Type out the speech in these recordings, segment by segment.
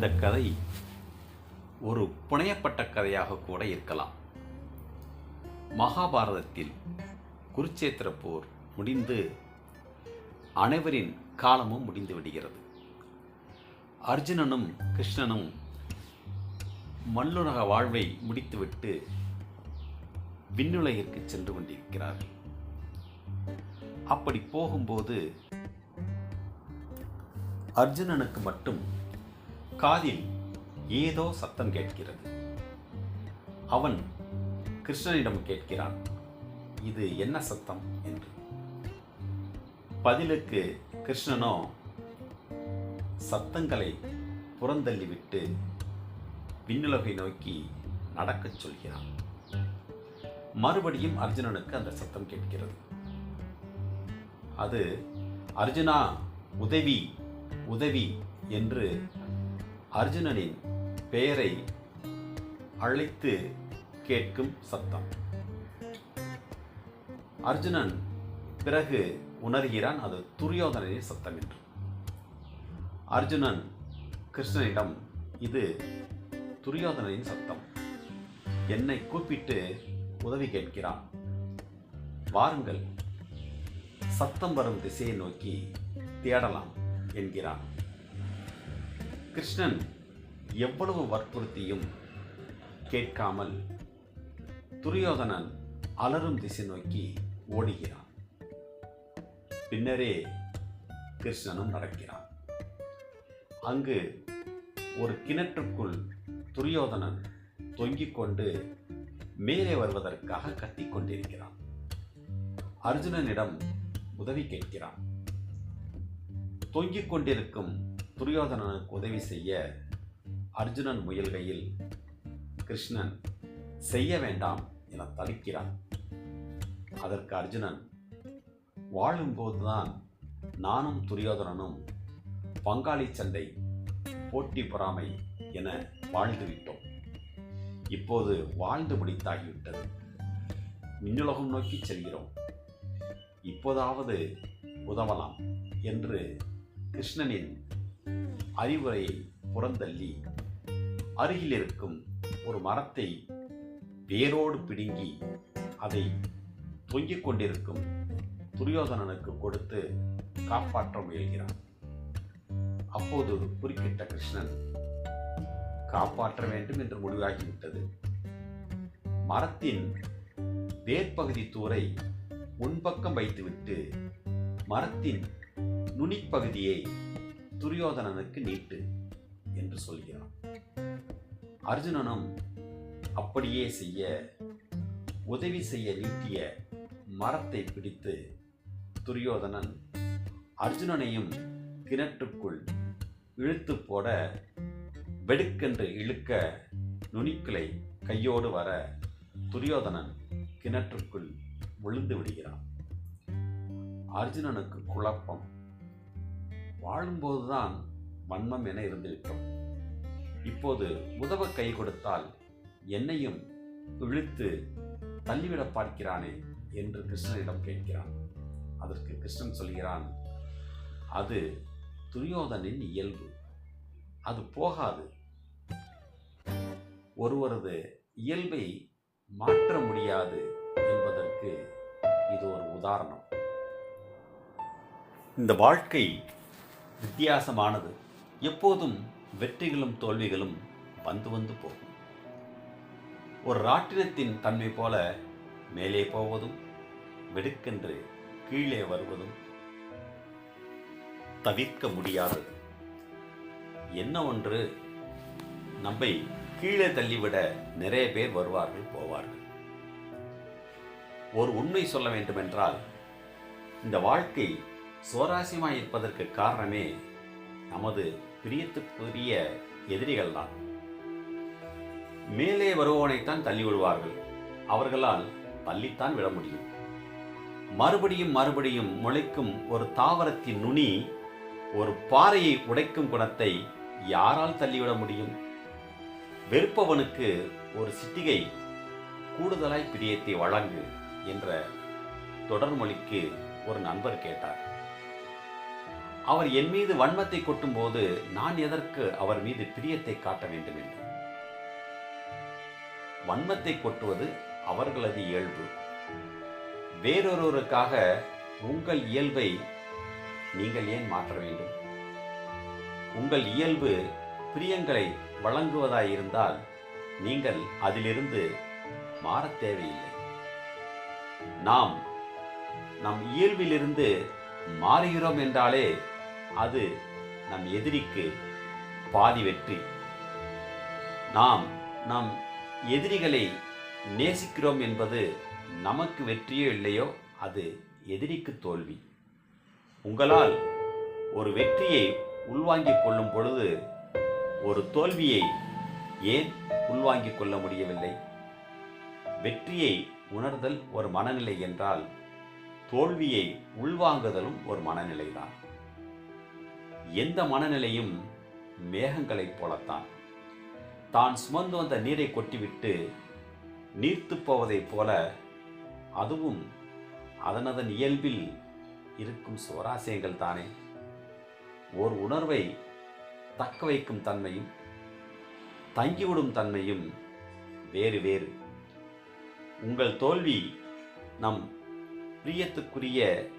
இந்த கதை ஒரு புனையப்பட்ட கதையாக கூட இருக்கலாம். மகாபாரதத்தில் குருச்சேத்திர போர் முடிந்து அனைவரின் காலமும் முடிந்து விடுகிறது. அர்ஜுனனும் கிருஷ்ணனும் மல்லுலக வாழ்வை முடித்துவிட்டு விண்ணுலகிற்கு சென்று கொண்டிருக்கிறார்கள். அப்படி போகும்போது அர்ஜுனனுக்கு மட்டும் காதில் ஏதோ சத்தம் கேட்கிறது. அவன் கிருஷ்ணனிடம் கேட்கிறான் இது என்ன சத்தம்? என்று. பதிலுக்கு கிருஷ்ணனோ சத்தங்களை புறந்தள்ளிவிட்டு விண்ணுலகை நோக்கி நடக்கச் சொல்கிறான். மறுபடியும் அர்ஜுனனுக்கு அந்த சத்தம் கேட்கிறது. அது அர்ஜுனா உதவி உதவி என்று அர்ஜுனனின் பெயரை அழைத்து கேட்கும் சத்தம் அர்ஜுனன் பிறகு உணர்கிறான் அது துரியோதனனின் சத்தம் என்று. அர்ஜுனன் கிருஷ்ணனிடம் இது துரியோதனனின் சத்தம் என்னை கூப்பிட்டு உதவி கேட்கிறான். வாருங்கள் சத்தம் வரும் திசையை நோக்கி தேடலாம் என்கிறான். கிருஷ்ணன் எவ்வளவு வற்புறுத்தியும் கேட்காமல் துரியோதனன் அலரும் திசை நோக்கி ஓடுகிறான். பின்னரே கிருஷ்ணனும் நடக்கிறான். அங்கு ஒரு கிணற்றுக்குள் துரியோதனன் தொங்கிக் கொண்டு மேலே வருவதற்காக கத்திக் கொண்டிருக்கிறான். அர்ஜுனனிடம் உதவி கேட்கிறான். தொங்கிக் கொண்டிருக்கும் துரியோதனனுக்கு உதவி செய்ய அர்ஜுனன் முயல்கையில் கிருஷ்ணன் செய்ய வேண்டாம் என தடுக்கிறான் அதற்கு அர்ஜுனன் வாழும்போதுதான் நானும் துரியோதனனும் பங்காளி சண்டை போட்டி பொறாமை என வாழ்ந்துவிட்டோம் இப்போது வாழ்ந்து முடித்தாகிவிட்டது. மின்னுலகம் நோக்கி செல்கிறோம். இப்போதாவது உதவலாம் என்று கிருஷ்ணனின் அறிவுரையை புறந்தள்ளி அருகில் இருக்கும் ஒரு மரத்தை வேரோடு பிடுங்கி அதை தொங்கிக் கொண்டிருக்கும் துரியோதனனுக்கு கொடுத்து காப்பாற்ற முயல்கிறான். அப்போது குறுக்கிட்ட கிருஷ்ணன் காப்பாற்ற வேண்டும் என்று முடிவாகிவிட்டது. மரத்தின் வேர்பகுதி தூரை முன்பக்கம் வைத்துவிட்டு மரத்தின் நுனிப்பகுதியை துரியோதனனுக்கு நீட்டு என்று சொல்கிறான். அர்ஜுனனும் அப்படியே செய்ய உதவி செய்ய நீட்டிய மரத்தை பிடித்து துரியோதனன் அர்ஜுனனையும் கிணற்றுக்குள் இழுத்து போட வெடுக்கென்று இழுக்க நுனிக்குலை கையோடு வர துரியோதனன் கிணற்றுக்குள் விழுந்து விடுகிறான். அர்ஜுனனுக்கு குழப்பம். வாழும்போதுதான் வன்மம் என இருந்துவிட்டோம் இப்போது உதவ கை கொடுத்தால் என்னையும் இழுத்து தள்ளிவிட பார்க்கிறானே என்று கிருஷ்ணனிடம் கேட்கிறான். அதற்கு கிருஷ்ணன் சொல்கிறான் அது துரியோதனின் இயல்பு. அது போகாது. ஒருவரது இயல்பை மாற்ற முடியாது என்பதற்கு இது ஒரு உதாரணம். இந்த வாழ்க்கை வித்தியாசமானது. எப்போதும் வெற்றிகளும் தோல்விகளும் வந்து வந்து போகும். ஒரு ராட்டினத்தின் தன்மை போல மேலே போவதும் வெடுக்கென்று கீழே வருவதும் தவிர்க்க முடியாதது. என்ன ஒன்று நம்மை கீழே தள்ளிவிட நிறைய பேர் வருவார்கள் போவார்கள். ஒரு உண்மை சொல்ல வேண்டுமென்றால் இந்த வாழ்க்கை சுவாரஸ்யமாய் இருப்பதற்கு காரணமே நமது பிரியத்துக்குரிய எதிரிகள் தான் மேலே வருபவனைத்தான் தள்ளி விடுவார்கள் அவர்களால் தள்ளித்தான் விட முடியும். மறுபடியும் மறுபடியும் முளைக்கும் ஒரு தாவரத்தின் நுனி ஒரு பாறையை உடைக்கும் குணத்தை யாரால் தள்ளிவிட முடியும்? வெறுப்பவனுக்கு ஒரு சிட்டிகை கூடுதலாய் பிரியத்தை வழங்கு என்ற தொடர்மொழிக்கு ஒரு நண்பர் கேட்டார். அவர் என் மீது வன்மத்தை கொட்டும்போது நான் எதற்கு அவர் மீது பிரியத்தை காட்ட வேண்டும் என்று? வன்மத்தை கொட்டுவது அவர்களது இயல்பு. வேறொருவருக்காக உங்கள் இயல்பை நீங்கள் ஏன் மாற்ற வேண்டும்? உங்கள் இயல்பு பிரியங்களை வழங்குவதாயிருந்தால் நீங்கள் அதிலிருந்து மாறத் தேவையில்லை. நாம் நம் இயல்பிலிருந்து மாறுகிறோம் என்றாலே அது நம் எதிரிக்கு பாதி வெற்றி. நாம் நம் எதிரிகளை நேசிக்கிறோம் என்பது நமக்கு வெற்றியோ இல்லையோ அது எதிரிக்கு தோல்வி. உங்களால் ஒரு வெற்றியை உள்வாங்கிக் கொள்ளும் பொழுது ஒரு தோல்வியை ஏன் உள்வாங்கிக் கொள்ள முடியவில்லை? வெற்றியை உணர்தல் ஒரு மனநிலை என்றால் தோல்வியை உள்வாங்குதலும் ஒரு மனநிலைதான். எந்த மனநிலையும் மேகங்களைப் போலத்தான். தான் சுமந்து வந்த நீரை கொட்டிவிட்டு நீர்த்து போவதைப் போல அதுவும் அதனதன் இயல்பில் இருக்கும் சுவராசியங்கள் தானே. ஓர் உணர்வை தக்க வைக்கும் தன்மையும் தங்கிவிடும் தன்மையும் வேறு வேறு. உங்கள் தோல்வி நம் பிரியத்துக்குரிய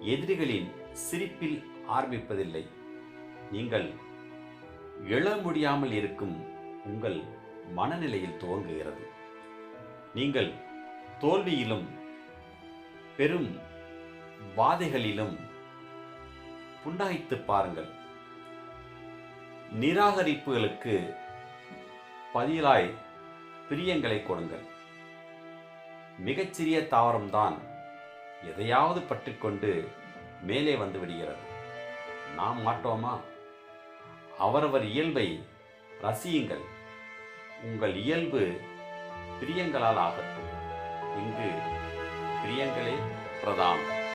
எதிரிகளின் சிரிப்பில் ஆரம்பிப்பதில்லை. நீங்கள் எழ முடியாமல் இருக்கும் உங்கள் மனநிலையில் துவங்குகிறது நீங்கள் தோல்வியிலும் பெரும் பாதைகளிலும் புண்டாய்த்து பாருங்கள். நிராகரிப்புகளுக்கு பதிலாய் பிரியங்களை கொடுங்கள். மிகச்சிறிய தாவரம்தான் எதையாவது பற்றிக்கொண்டு மேலே வந்து விடுகிறது. நாம் மாட்டோமா? அவரவர் இயல்பை ரசியுங்கள். உங்கள் இயல்பு பிரியங்களால் ஆகட்டும். இங்கு பிரியங்களே பிரதானம்.